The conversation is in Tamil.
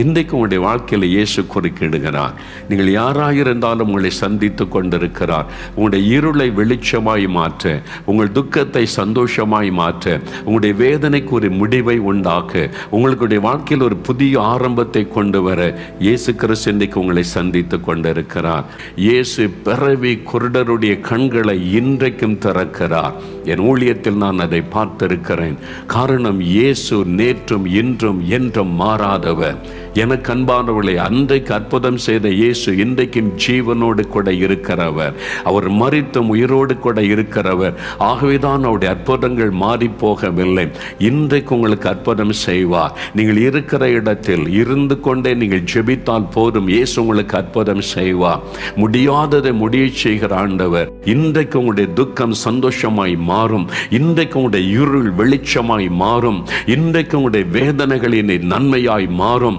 இன்றைக்கு உங்களுடைய வாழ்க்கையில் இயேசு குறுக்கிடுகிறார். நீங்கள் யாராக இருந்தாலும் உங்களை சந்தித்து கொண்டிருக்கிறார். உங்களுடைய இருளை வெளிச்சமாய் மாற்ற உங்கள் துக்கத்தை சந்தோஷமாய் மாற்ற உங்களுடைய வேதனைக்கு ஒரு முடிவை உண்டாக்க உங்களுடைய வாழ்க்கையில் ஒரு புதிய ஆரம்பத்தை கொண்டு வர இயேசு கிறிஸ்து இன்றைக்கு உங்களை சந்தித்து கொண்டிருக்கிறார். இயேசு பிறவி குருடருடைய கண்களை இன்றைக்கும் திறக்கிறார். என் ஊழியத்தில் நான் அதை பார்த்திருக்கிறேன். காரணம் இயேசு நேற்றும் இன்றும் என்றும் மாறாதவர். எனக்கு அன்பானவளை அன்றைக்கு அற்புதம் செய்த இயேசு இன்றைக்கும் ஜீவனோடு கூட இருக்கிறவர். அவர் மறித்தும் உயிரோடு கூட இருக்கிறவர். ஆகவேதான் அவருடைய அற்புதங்கள் மாறி போகவில்லை. இன்றைக்கு உங்களுக்கு அற்புதம் செய்வார். நீங்கள் இருக்கிற இடத்தில் இருந்து கொண்டே நீங்கள் ஜெபித்தால் போதும். இயேசு உங்களுக்கு அற்புதம் செய்வார். முடியாததை முடிய செய்கிற ஆண்டவர் இன்றைக்கு உங்களுடைய துக்கம் சந்தோஷமாய் மாறும். இன்றைக்கு உங்களுடைய இருள் வெளிச்சமாய் மாறும். இன்றைக்கு உங்களுடைய வேதனைகளின் நன்மையாய் மாறும்.